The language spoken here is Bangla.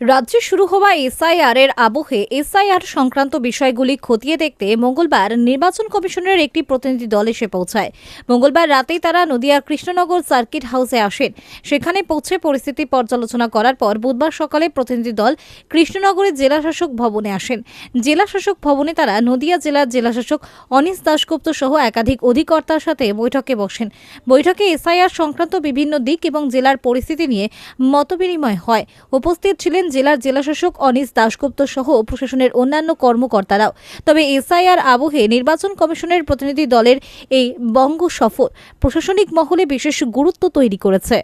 রাজ্যে শুরু হওয়া এসআইআর এর আবহে এসআইআর সংক্রান্ত বিষয়গুলি খতিয়ে দেখতে মঙ্গলবার নির্বাচন কমিশনের একটি প্রতিনিধি দল এসে পৌঁছায়। মঙ্গলবার রাতেই তারা নদিয়ার কৃষ্ণনগর সার্কিট হাউসে আসেন। সেখানে পৌঁছে পরিস্থিতি পর্যালোচনা করার পর বুধবার সকালে প্রতিনিধি দল কৃষ্ণনগরের জেলাশাসক ভবনে আসেন। জেলাশাসক ভবনে তারা নদিয়া জেলার জেলাশাসক অনিশ দাশগুপ্ত সহ একাধিক অধিকর্তার সাথে বৈঠকে বসেন। বৈঠকে এসআইআর সংক্রান্ত বিভিন্ন দিক এবং জেলার পরিস্থিতি নিয়ে মতবিনিময় হয়। উপস্থিত ছিলেন জেলার জেলাশাসক অনিশ দাশগুপ্ত সহ প্রশাসনের অন্যান্য কর্মকর্তারাও। তবে এসআইআর আবহে নির্বাচন কমিশনের প্রতিনিধি দলের এই বঙ্গ সফর প্রশাসনিক মহলে বিশেষ গুরুত্ব তৈরি করেছে।